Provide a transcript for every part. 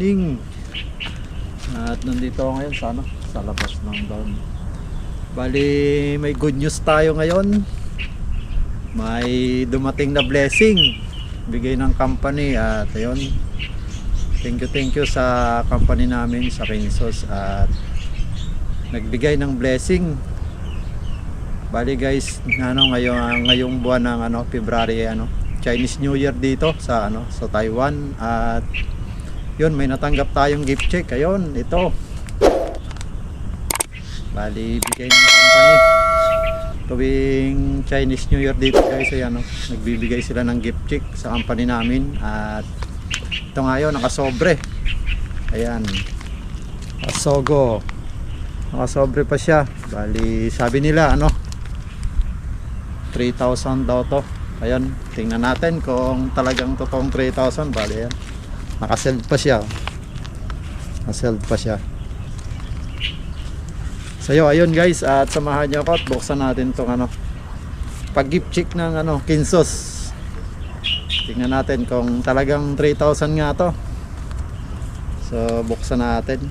morning. At nandito ako ngayon sa ano, sa labas ng down. Bali, may good news tayo ngayon. May dumating na blessing bigay ng company at ayun. Thank you, thank you sa company namin sa Kinsos at nagbigay ng blessing. Bali guys, ano ngayon ngayong buwan ng ano February ano Chinese New Year dito sa ano sa Taiwan at yun may natanggap tayong gift check. Ayun ito. Bali bigay ng company. Tuwing Chinese New Year dito guys ay ano nagbibigay sila ng gift check sa company namin. At ito nga yun nakasobre. Ayan. Nakasogo. Nakasobre pa siya. Bali sabi nila ano 3,000 daw to. Ayun tingnan natin kung talagang totoong 3,000 bali yan nakaseld pa siya nakaseld pa siya. Sayo ayun guys. At samahan niyo ako at buksan natin tong ano pag gift check ng ano kinsos. Tingnan natin kung talagang 3,000 nga to. So buksan natin.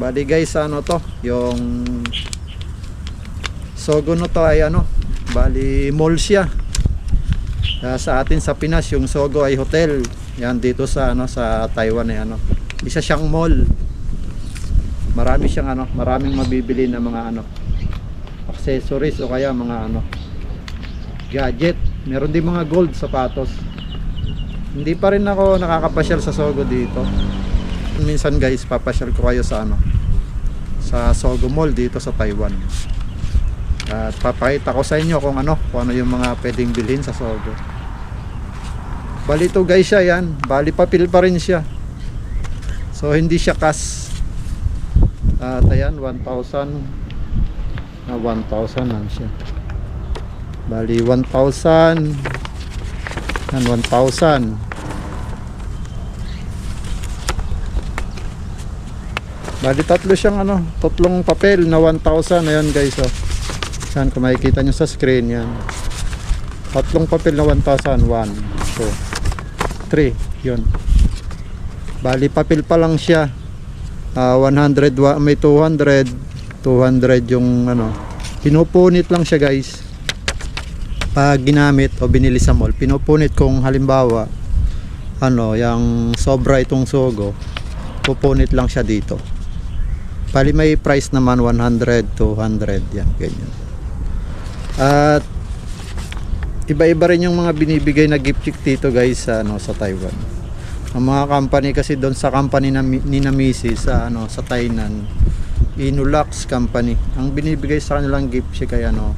Bali guys ano to? Yung Sogo no to ay ano? Bali mall siya Ah, sa atin sa Pinas yung Sogo ay hotel. Yan dito sa ano sa Taiwan ay ano. Isa siyang mall. Marami siyang ano, maraming mabibili na mga ano accessories o kaya mga ano gadget. Meron din mga gold sapatos. Hindi pa rin ako nakakapasyal sa Sogo dito. Minsan guys, papasyal ko kayo sa ano sa Sogo Mall dito sa Taiwan. At papakita ko sa inyo kung ano, kung ano yung mga pwedeng bilhin sa Sogo. Bali to guys siya yan. Bali papel pa rin siya. So hindi siya cash. At ayan, 1,000. Ah, 1,000 lang siya. Bali 1,000. Yan, 1,000. Bali tatlo siyang ano, tatlong papel na 1,000. Ayan guys oh. Yan, kung makikita nyo sa screen yan. Tatlong papel na 1,000. 1, 2, 3. Yun. Bali, papel pa lang siya. Ah, 100, wa- may 200. 200 yung ano. Pinupunit lang siya guys. Pag ginamit o binili sa mall, pinupunit kung halimbawa, ano, yung sobra itong sogo, pupunit lang siya dito. Bali may price naman 100, 200, yan, ganyan. At iba-iba rin yung mga binibigay na gift check dito guys sa ano sa Taiwan. Ang mga company kasi doon sa company na, ni na Missy sa ano sa Tainan, Inulux company. Ang binibigay sa kanilang gift check ay ano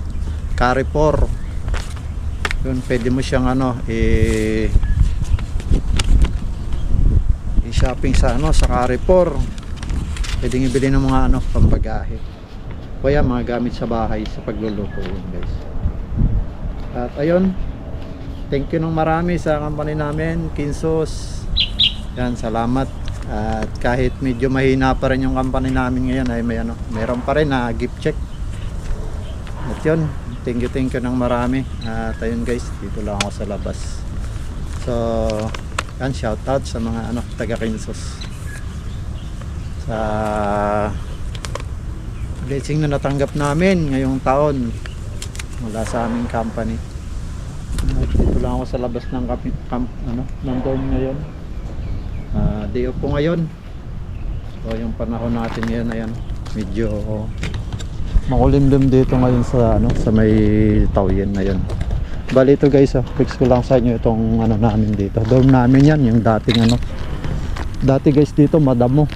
Carrefour. Yun, pwede mo siyang ano eh i-shopping sa ano sa Carrefour. Pwedeng ibili ng mga ano pampagahe. O kaya mga gamit sa bahay sa pagluluto guys. At ayun, thank you ng marami sa company namin, Kinsos. Yan, salamat. At kahit medyo mahina pa rin yung company namin ngayon ay may ano, meron pa rin na gift check. At yun, thank you thank you ng marami. At ayun guys, dito lang ako sa labas. So, yan, shout out sa mga ano, taga Kinsos. Sa blessing na natanggap namin ngayong taon mula sa aming company. Dito lang ako sa labas ng camp, camp ano, ng dorm ngayon. Ah, day off po ngayon. So yung panahon natin ngayon ayan, medyo makulimlim dito ngayon sa ano sa may Tauyen na yun. Bali ito guys, ah, fix ko lang sa inyo itong ano namin dito. Dorm namin yan, yung dating ano. Dati guys dito madamo.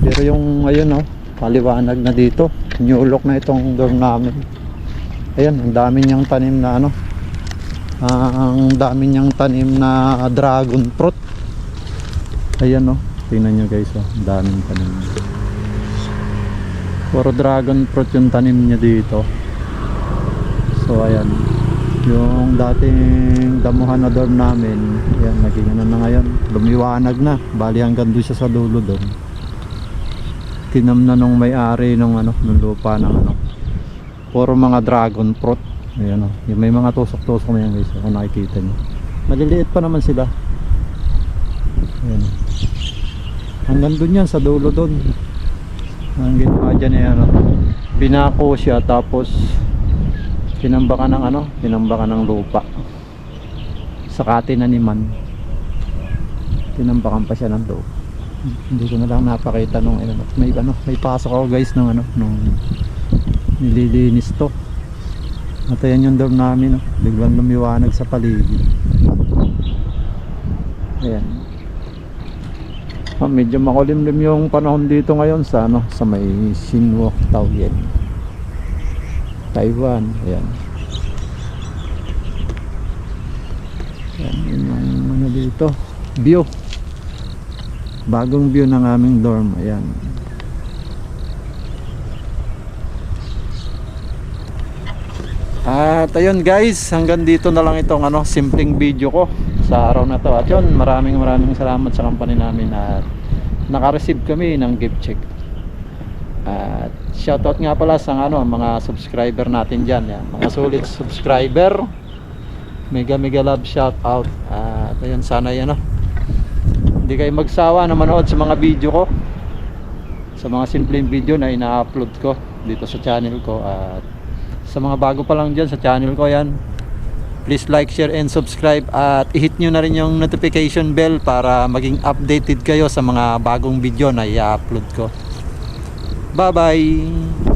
Pero yung ayun oh, maliwanag na dito. New look na itong dorm namin. Ayan, ang dami niyang tanim na ano. Ang dami niyang tanim na dragon fruit. Ayan oh, tingnan nyo guys oh, ang daming tanim. Puro dragon fruit yung tanim niya dito. So ayan, yung dating damuhan na dorm namin, ayan, naging ano na ngayon, lumiwanag na. Bali hanggang doon siya sa dulo doon. Tinam na nung may-ari nung ano, nung lupa ng ano. Puro mga dragon fruit. Ayan o. Yung may mga tusok-tusok na yan guys. Kung nakikita nyo. Maliliit pa naman sila. Ayan. Hanggang dun yan sa dulo dun. Ang ginawa dyan eh ano. Binako siya tapos tinambakan ng ano. Tinambakan ng lupa. Saka tinaniman. Tinambakan pa siya ng lupa. Hindi ko na lang napakita nung ano. May ano. May pasok ako guys nung ano. Nung nililinis to. At ayan yung dorm namin, no? biglang lumiwanag sa paligid. Ayan. Ah, medyo makulimlim yung panahon dito ngayon sa ano, sa may Sinwo, Taoyuan. Taiwan, ayan. Ayan, yun yung ano dito, view. Bagong view ng aming dorm, ayan. At ayun guys, hanggang dito na lang itong ano, simpleng video ko sa araw na to. At yun, maraming maraming salamat sa company namin at naka-receive kami ng gift check. At shoutout nga pala sa ano, mga subscriber natin dyan. Yan, mga sulit subscriber. Mega mega love shoutout. At ayun, sana yan Hindi kayo magsawa na manood sa mga video ko. Sa mga simpleng video na ina-upload ko dito sa channel ko. At sa mga bago pa lang dyan sa channel ko yan please like, share, and subscribe at i-hit nyo na rin yung notification bell para maging updated kayo sa mga bagong video na i-upload ko bye bye